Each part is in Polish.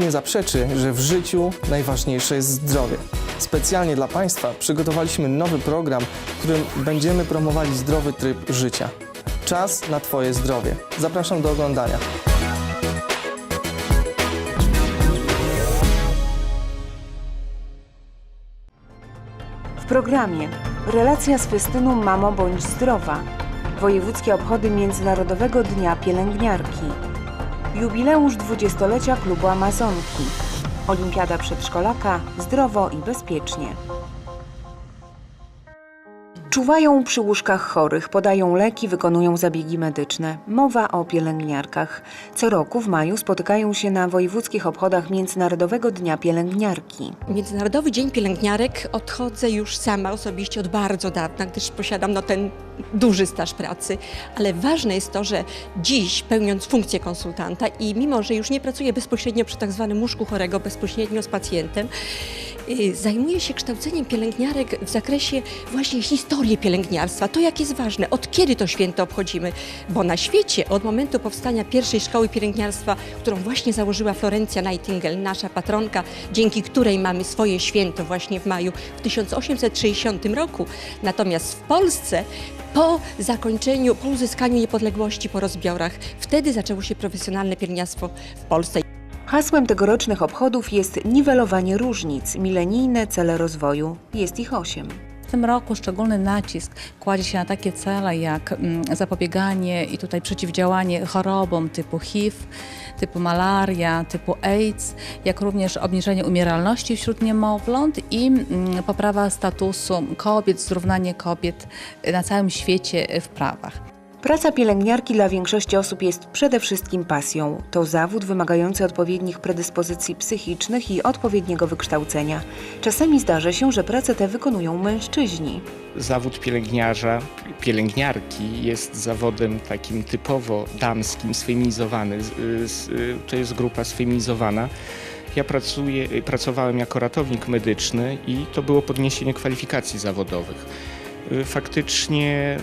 nie zaprzeczy, że w życiu najważniejsze jest zdrowie. Specjalnie dla Państwa przygotowaliśmy nowy program, w którym będziemy promowali zdrowy tryb życia. Czas na Twoje zdrowie. Zapraszam do oglądania. W programie Relacja z festynu Mamo bądź zdrowa. Wojewódzkie obchody Międzynarodowego Dnia Pielęgniarki. Jubileusz dwudziestolecia Klubu Amazonki. Olimpiada Przedszkolaka Zdrowo i Bezpiecznie. Czuwają przy łóżkach chorych, podają leki, wykonują zabiegi medyczne. Mowa o pielęgniarkach. Co roku w maju spotykają się na wojewódzkich obchodach Międzynarodowego Dnia Pielęgniarki. Międzynarodowy Dzień Pielęgniarek odchodzę już sama osobiście od bardzo dawna, gdyż posiadam no, ten duży staż pracy, ale ważne jest to, że dziś pełniąc funkcję konsultanta i mimo, że już nie pracuję bezpośrednio przy tak zwanym łóżku chorego, bezpośrednio z pacjentem, y, zajmuję się kształceniem pielęgniarek w zakresie właśnie historii pielęgniarstwa, to jak jest ważne, od kiedy to święto obchodzimy, bo na świecie od momentu powstania pierwszej szkoły pielęgniarstwa, którą właśnie założyła Florencja Nightingale, nasza patronka, dzięki której mamy swoje święto właśnie w maju w 1860 roku. Natomiast w Polsce po zakończeniu, po uzyskaniu niepodległości, po rozbiorach, wtedy zaczęło się profesjonalne pielęgniarstwo w Polsce. Hasłem tegorocznych obchodów jest niwelowanie różnic, milenijne cele rozwoju. Jest ich osiem. W tym roku szczególny nacisk kładzie się na takie cele jak mm, zapobieganie i tutaj przeciwdziałanie chorobom typu HIV, typu malaria, typu AIDS, jak również obniżenie umieralności wśród niemowląt i mm, poprawa statusu kobiet, zrównanie kobiet na całym świecie w prawach. Praca pielęgniarki dla większości osób jest przede wszystkim pasją. To zawód wymagający odpowiednich predyspozycji psychicznych i odpowiedniego wykształcenia. Czasami zdarza się, że pracę tę wykonują mężczyźni. zawód pielęgniarza, pielęgniarki jest zawodem takim typowo damskim, sfeminizowany. Z- z- To jest grupa sfeminizowana. Ja pracuję, pracowałem jako ratownik medyczny i to było podniesienie kwalifikacji zawodowych. Faktycznie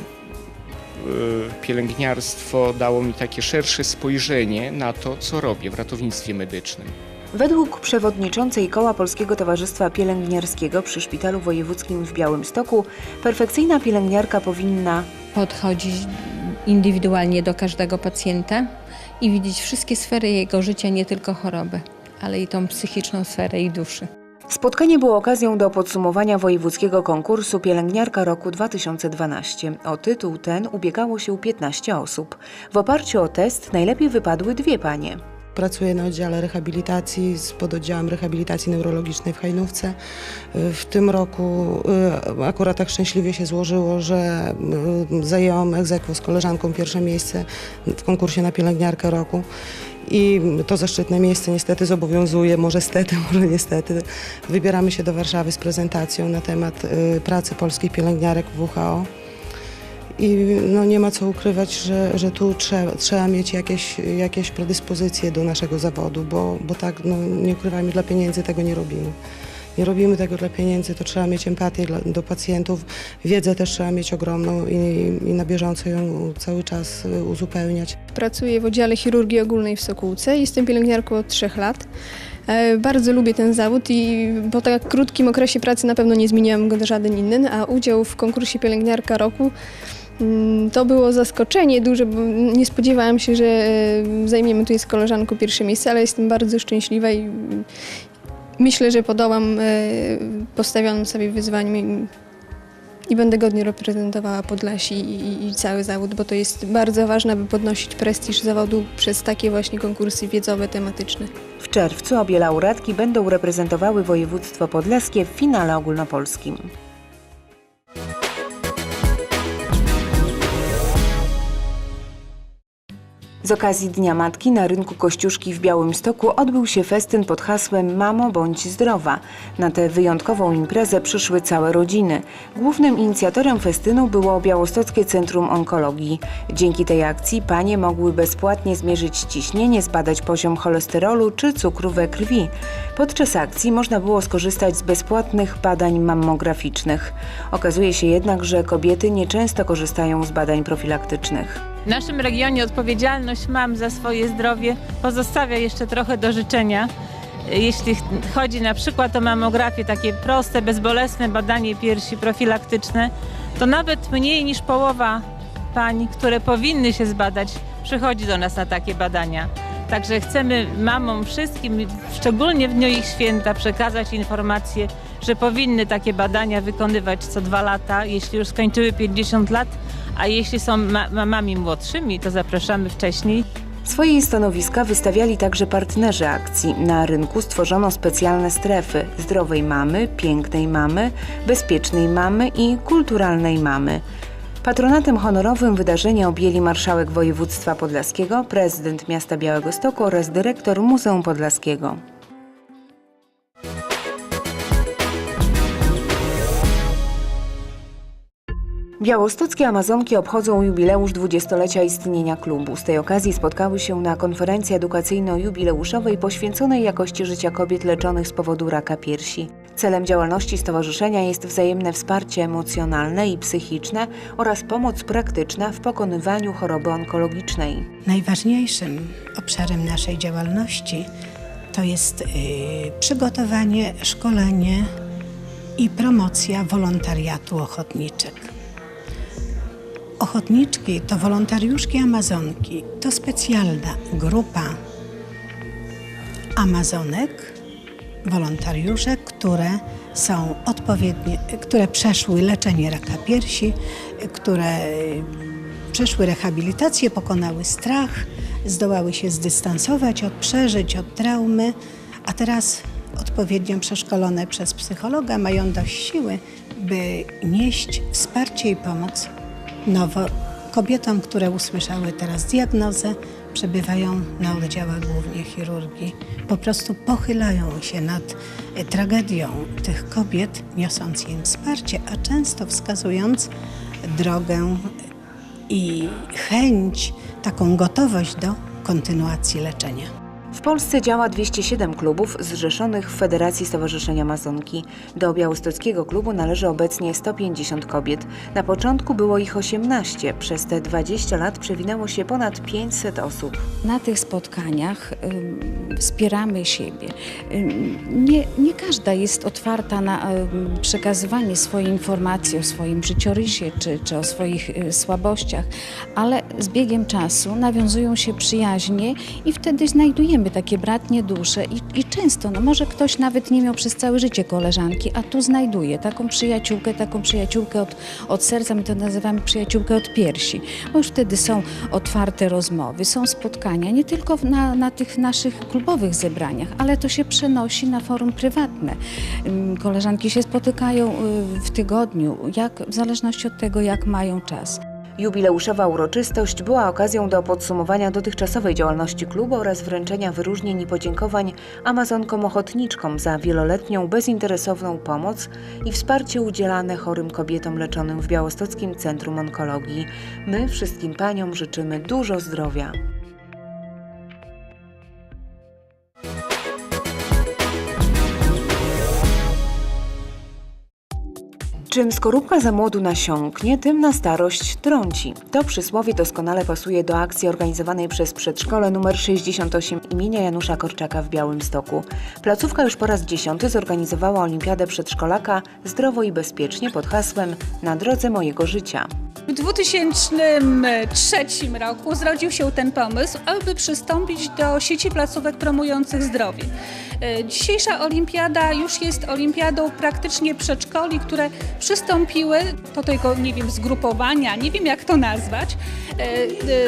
pielęgniarstwo dało mi takie szersze spojrzenie na to, co robię w ratownictwie medycznym. Według przewodniczącej Koła Polskiego Towarzystwa Pielęgniarskiego przy Szpitalu Wojewódzkim w Białymstoku, perfekcyjna pielęgniarka powinna podchodzić indywidualnie do każdego pacjenta i widzieć wszystkie sfery jego życia, nie tylko choroby, ale i tą psychiczną sferę i duszy. Spotkanie było okazją do podsumowania wojewódzkiego konkursu Pielęgniarka roku 2012. O tytuł ten ubiegało się 15 osób. W oparciu o test najlepiej wypadły dwie panie. Pracuję na oddziale rehabilitacji z pododdziałem rehabilitacji neurologicznej w Hajnówce. W tym roku y, akurat tak szczęśliwie się złożyło, że y, zajęłam egzekwo z koleżanką pierwsze miejsce w konkursie na pielęgniarkę roku. I to zaszczytne miejsce niestety zobowiązuje, może stety, może niestety. Wybieramy się do Warszawy z prezentacją na temat y, pracy polskich pielęgniarek w WHO. I no, nie ma co ukrywać, że, że tu trzeba, trzeba mieć jakieś, jakieś predyspozycje do naszego zawodu, bo, bo tak, no, nie ukrywajmy, dla pieniędzy tego nie robimy. Nie robimy tego dla pieniędzy, to trzeba mieć empatię dla, do pacjentów, wiedzę też trzeba mieć ogromną i, i na bieżąco ją cały czas y, uzupełniać. Pracuję w oddziale chirurgii ogólnej w Sokółce. Jestem pielęgniarką od trzech lat. E, Bardzo lubię ten zawód i po tak krótkim okresie pracy na pewno nie zmieniłam go na żaden inny, a udział w konkursie Pielęgniarka Roku mm, to było zaskoczenie duże, bo nie spodziewałam się, że e, zajmiemy tutaj z koleżanką pierwsze miejsce, ale jestem bardzo szczęśliwa i myślę, że podołam e, postawionym sobie wyzwaniom i, będę godnie reprezentowała Podlasi i, i cały zawód, bo to jest bardzo ważne, aby podnosić prestiż zawodu przez takie właśnie konkursy wiedzowe, tematyczne. W czerwcu obie laureatki będą reprezentowały województwo podlaskie w finale ogólnopolskim. Z okazji Dnia Matki na rynku Kościuszki w Białymstoku odbył się festyn pod hasłem Mamo bądź zdrowa. Na tę wyjątkową imprezę przyszły całe rodziny. Głównym inicjatorem festynu było Białostockie Centrum Onkologii. Dzięki tej akcji panie mogły bezpłatnie zmierzyć ciśnienie, zbadać poziom cholesterolu czy cukru we krwi. Podczas akcji można było skorzystać z bezpłatnych badań mammograficznych. Okazuje się jednak, że kobiety nieczęsto korzystają z badań profilaktycznych. W naszym regionie odpowiedzialność mam za swoje zdrowie pozostawia jeszcze trochę do życzenia. jeśli ch- chodzi na przykład o mamografię, takie proste, bezbolesne badanie piersi profilaktyczne, to nawet mniej niż połowa pań, które powinny się zbadać, przychodzi do nas na takie badania. Także chcemy mamom wszystkim, szczególnie w dniu ich święta, przekazać informację, że powinny takie badania wykonywać co dwa lata, jeśli już skończyły 50 lat, a jeśli są ma- mamami młodszymi, to zapraszamy wcześniej. Swoje stanowiska wystawiali także partnerzy akcji. Na rynku stworzono specjalne strefy zdrowej mamy, pięknej mamy, bezpiecznej mamy i kulturalnej mamy. Patronatem honorowym wydarzenia objęli marszałek województwa podlaskiego, prezydent miasta Białegostoku oraz dyrektor Muzeum Podlaskiego. Białostockie Amazonki obchodzą jubileusz dwudziestolecia istnienia klubu. Z tej okazji spotkały się na konferencji edukacyjno-jubileuszowej poświęconej jakości życia kobiet leczonych z powodu raka piersi. Celem działalności stowarzyszenia jest wzajemne wsparcie emocjonalne i psychiczne oraz pomoc praktyczna w pokonywaniu choroby onkologicznej. Najważniejszym obszarem naszej działalności to jest y, przygotowanie, szkolenie i promocja wolontariatu ochotniczek. Ochotniczki to wolontariuszki Amazonki. To specjalna grupa Amazonek, wolontariuszek, które są odpowiednie, które przeszły leczenie raka piersi, które y, przeszły rehabilitację, pokonały strach, zdołały się zdystansować od przeżyć, od traumy, a teraz odpowiednio przeszkolone przez psychologa mają dość siły, by nieść wsparcie i pomoc nowo kobietom, które usłyszały teraz diagnozę, przebywają na oddziałach głównie chirurgii. Po prostu pochylają się nad e, tragedią tych kobiet, niosąc im wsparcie, a często wskazując drogę i chęć, taką gotowość do kontynuacji leczenia. W Polsce działa 207 klubów zrzeszonych w Federacji Stowarzyszeń Amazonki. Do białostockiego klubu należy obecnie 150 kobiet. Na początku było ich 18. Przez te 20 lat przewinęło się ponad 500 osób. Na tych spotkaniach ym, wspieramy siebie. Ym, Nie, nie każda jest otwarta na ym, przekazywanie swojej informacji o swoim życiorysie czy, czy o swoich y, słabościach, ale z biegiem czasu nawiązują się przyjaźnie i wtedy znajdujemy takie bratnie dusze i, i często, no może ktoś nawet nie miał przez całe życie koleżanki, a tu znajduje taką przyjaciółkę, taką przyjaciółkę od, od serca, my to nazywamy przyjaciółkę od piersi, bo już wtedy są otwarte rozmowy, są spotkania, nie tylko na, na tych naszych klubowych zebraniach, ale to się przenosi na forum prywatne. Ym, Koleżanki się spotykają y, w tygodniu, jak, w zależności od tego, jak mają czas. Jubileuszowa uroczystość była okazją do podsumowania dotychczasowej działalności klubu oraz wręczenia wyróżnień i podziękowań Amazonkom ochotniczkom za wieloletnią bezinteresowną pomoc i wsparcie udzielane chorym kobietom leczonym w Białostockim Centrum Onkologii. My wszystkim paniom życzymy dużo zdrowia. Czym skorupka za młodu nasiąknie, tym na starość trąci. To przysłowie doskonale pasuje do akcji organizowanej przez przedszkole nr 68 imienia Janusza Korczaka w Białymstoku. Placówka już po raz dziesiąty zorganizowała olimpiadę przedszkolaka zdrowo i bezpiecznie pod hasłem Na drodze mojego życia. W 2003 roku zrodził się ten pomysł, aby przystąpić do sieci placówek promujących zdrowie. E, Dzisiejsza olimpiada już jest olimpiadą praktycznie przedszkoli, które przystąpiły do tego, nie wiem, zgrupowania, nie wiem jak to nazwać, e,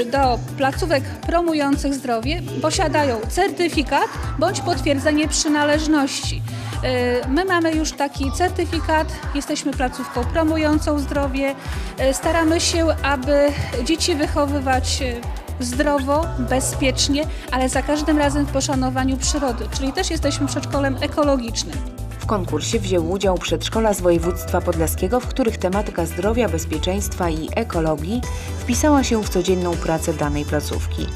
e, do placówek promujących zdrowie, posiadają certyfikat bądź potwierdzenie przynależności. My mamy już taki certyfikat, jesteśmy placówką promującą zdrowie. Staramy się, aby dzieci wychowywać zdrowo, bezpiecznie, ale za każdym razem w poszanowaniu przyrody, czyli też jesteśmy przedszkolem ekologicznym. W konkursie wzięły udział przedszkola z województwa podlaskiego, w których tematyka zdrowia, bezpieczeństwa i ekologii wpisała się w codzienną pracę danej placówki.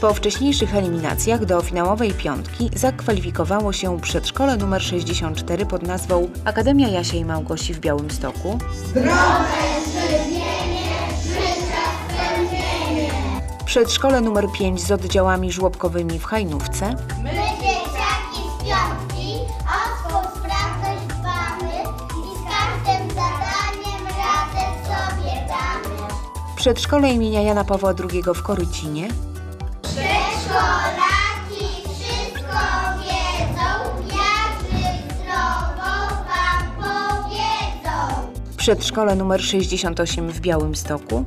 Po wcześniejszych eliminacjach do finałowej piątki zakwalifikowało się przedszkole nr 64 pod nazwą Akademia Jasia i Małgosi w Białymstoku. przedszkole nr 5 z oddziałami żłobkowymi w Hajnówce. My dzieciaki z piątki o swą sprawność dbamy i z każdym zadaniem radę sobie damy. Przedszkole imienia Jana Pawła II w Korycinie. Przedszkolaki wszystko wiedzą, jak żyć zdrowo wam powiedzą. Przedszkole nr 68 w Białymstoku.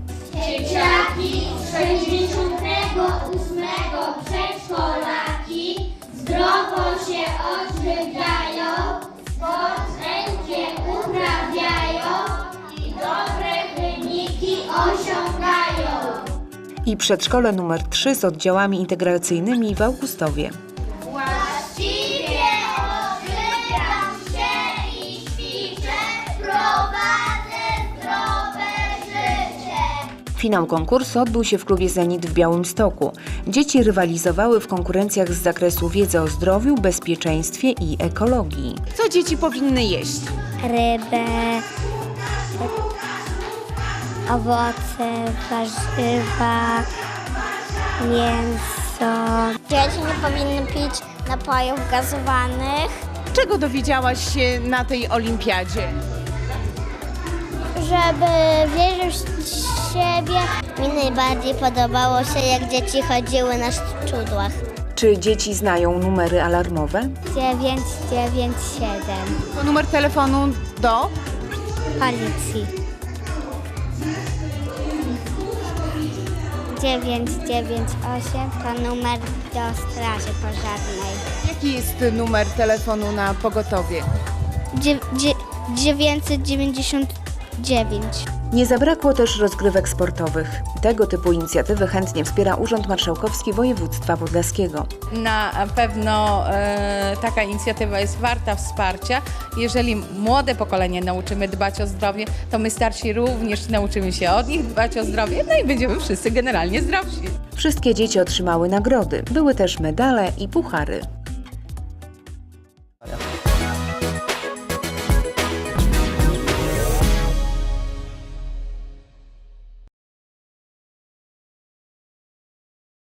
I przedszkole numer 3 z oddziałami integracyjnymi w Augustowie. Właściwie odżywiam się i ćwiczę, prowadzę zdrowe życie. Finał konkursu odbył się w klubie Zenit w Białymstoku. Dzieci rywalizowały w konkurencjach z zakresu wiedzy o zdrowiu, bezpieczeństwie i ekologii. Co dzieci powinny jeść? Rybę, owoce, warzywa, mięso. Dzieci nie powinny pić napojów gazowanych, Czego dowiedziałaś się na tej olimpiadzie? żeby wierzyć w siebie. Mi najbardziej podobało się, jak dzieci chodziły na szczudłach. Czy dzieci znają numery alarmowe? 997 To numer telefonu do? policji. 998 to numer do straży pożarnej. Jaki jest numer telefonu na pogotowie? Dzie- dzie- 999. Nie zabrakło też rozgrywek sportowych. Tego typu inicjatywy chętnie wspiera Urząd Marszałkowski Województwa Podlaskiego. Na pewno e, taka inicjatywa jest warta wsparcia. Jeżeli młode pokolenie nauczymy dbać o zdrowie, to my starsi również nauczymy się od nich dbać o zdrowie, no i będziemy wszyscy generalnie zdrowsi. Wszystkie dzieci otrzymały nagrody. Były też medale i puchary.